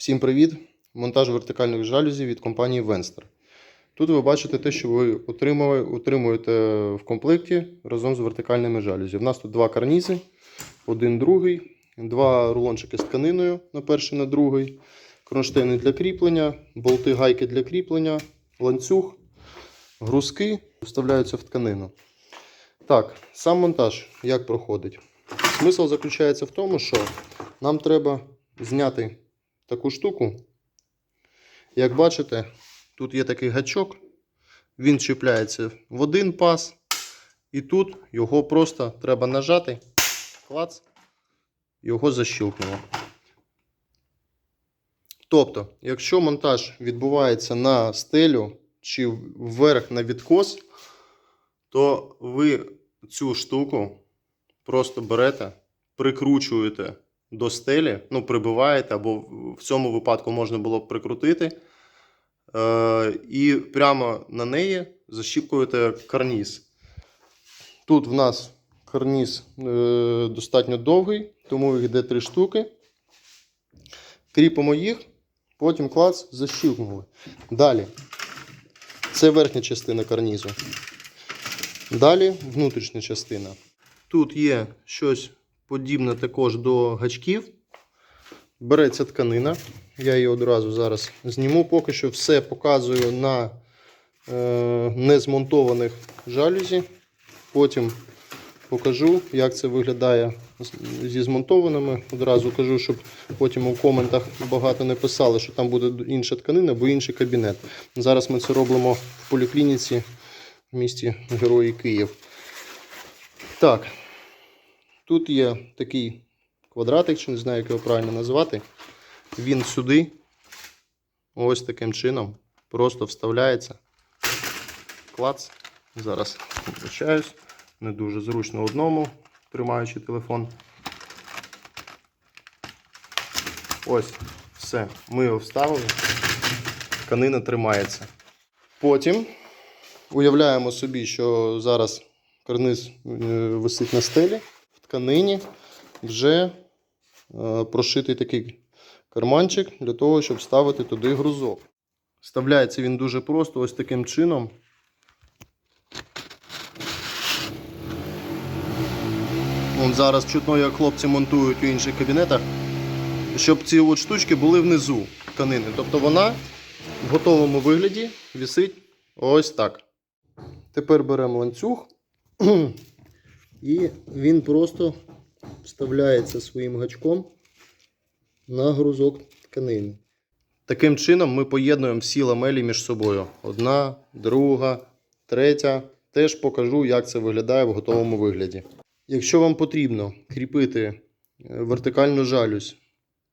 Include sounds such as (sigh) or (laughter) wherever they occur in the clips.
Всім привіт! Монтаж вертикальних жалюзі від компанії Venster. Тут ви бачите те, що ви отримали, отримуєте в комплекті разом з вертикальними жалюзі. У нас тут два карнізи, один другий, два рулончики з тканиною на перший, на другий, кронштейни для кріплення, болти гайки для кріплення, ланцюг, грузки вставляються в тканину. Так, сам монтаж як проходить? Смисл заключається в тому, що нам треба зняти таку штуку. Як бачите, тут є такий гачок, він чіпляється в один паз, і тут його просто треба нажати, клац, його защілкнуло. Тобто, якщо монтаж відбувається на стелю чи вверх на відкос, то ви цю штуку просто берете, прикручуєте до стелі, ну, прибиваєте, або в цьому випадку можна було б прикрутити. Е, і прямо на неї защіпкуєте карніз. Тут в нас карніз е, достатньо довгий, тому їх йде три штуки. Кріпимо їх, потім клац защіпкнули. Далі. Це верхня частина карнізу. Далі внутрішня частина. Тут є щось подібне також до гачків. Береться тканина. Я її одразу зараз зніму. Поки що все показую на е, незмонтованих жалюзі. Потім покажу, як це виглядає зі змонтованими. Одразу кажу, щоб потім у коментах багато не писали, що там буде інша тканина або інший кабінет. Зараз ми це робимо в поліклініці в місті Герої Київ. Так, тут є такий квадратик, чи не знаю, як його правильно назвати. Він сюди, ось таким чином, просто вставляється. Клац. Зараз вибачаюсь. Не дуже зручно одному, тримаючи телефон. Ось, все. Ми його вставили. Тканина тримається. Потім уявляємо собі, що зараз карниз е, висить на стелі тканині вже е, прошитий такий карманчик для того, щоб ставити туди грузок. Вставляється він дуже просто, ось таким чином. Вон зараз чутно, як хлопці монтують у інших кабінетах, щоб ці от штучки були внизу тканини. Тобто вона в готовому вигляді висить ось так. Тепер беремо ланцюг (clears throat) і він просто вставляється своїм гачком на грузок тканини. Таким чином ми поєднуємо всі ламелі між собою. Одна, друга, третя. Теж покажу, як це виглядає в готовому вигляді. Якщо вам потрібно кріпити е, вертикальну жалюзь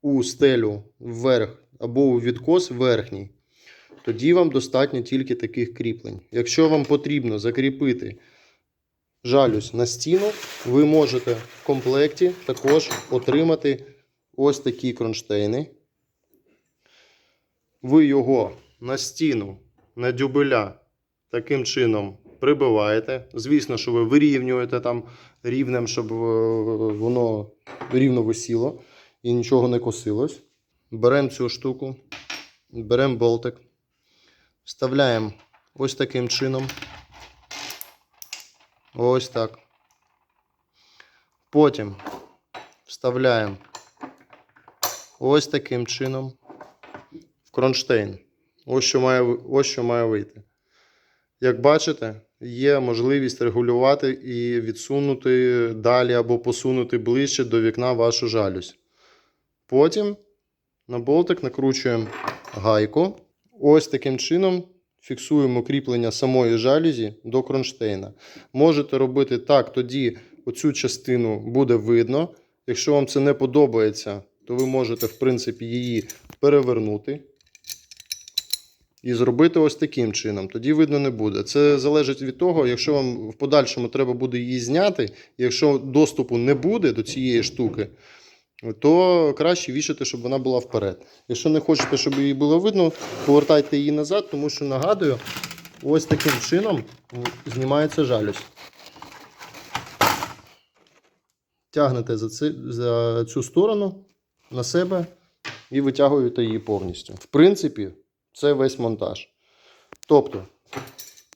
у стелю вверх або у відкос верхній, тоді вам достатньо тільки таких кріплень. Якщо вам потрібно закріпити жалюзь на стіну, ви можете в комплекті також отримати ось такі кронштейни. Ви його на стіну, на дюбеля таким чином прибиваєте. Звісно, що ви вирівнюєте там рівнем, щоб е, воно рівно висіло і нічого не косилось. Беремо цю штуку, беремо болтик, вставляємо ось таким чином. Ось так. Потім вставляємо ось таким чином в кронштейн. Ось що має, ось що має вийти. Як бачите, є можливість регулювати і відсунути далі або посунути ближче до вікна вашу жалюзь. Потім на болтик накручуємо гайку. Ось таким чином фіксуємо кріплення самої жалюзі до кронштейна. Можете робити так, тоді оцю частину буде видно. Якщо вам це не подобається, то ви можете, в принципі, її перевернути і зробити ось таким чином. Тоді видно не буде. Це залежить від того, якщо вам в подальшому треба буде її зняти, якщо доступу не буде до цієї штуки, то краще вішати, щоб вона була вперед. Якщо не хочете, щоб її було видно, повертайте її назад, тому що нагадую, ось таким чином знімається жалюзь. Тягнете за, ци- за цю сторону на себе і витягуєте її повністю. В принципі, це весь монтаж. Тобто,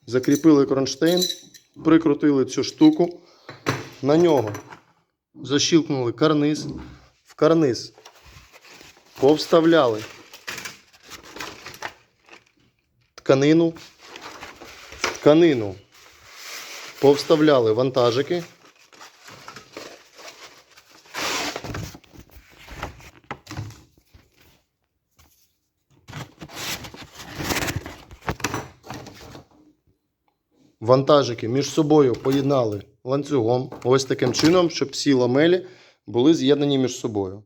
закріпили кронштейн, прикрутили цю штуку, на нього защілкнули карниз, карниз повставляли тканину, тканину повставляли вантажики. Вантажики між собою поєднали ланцюгом, ось таким чином, щоб всі ламелі були з'єднані між собою.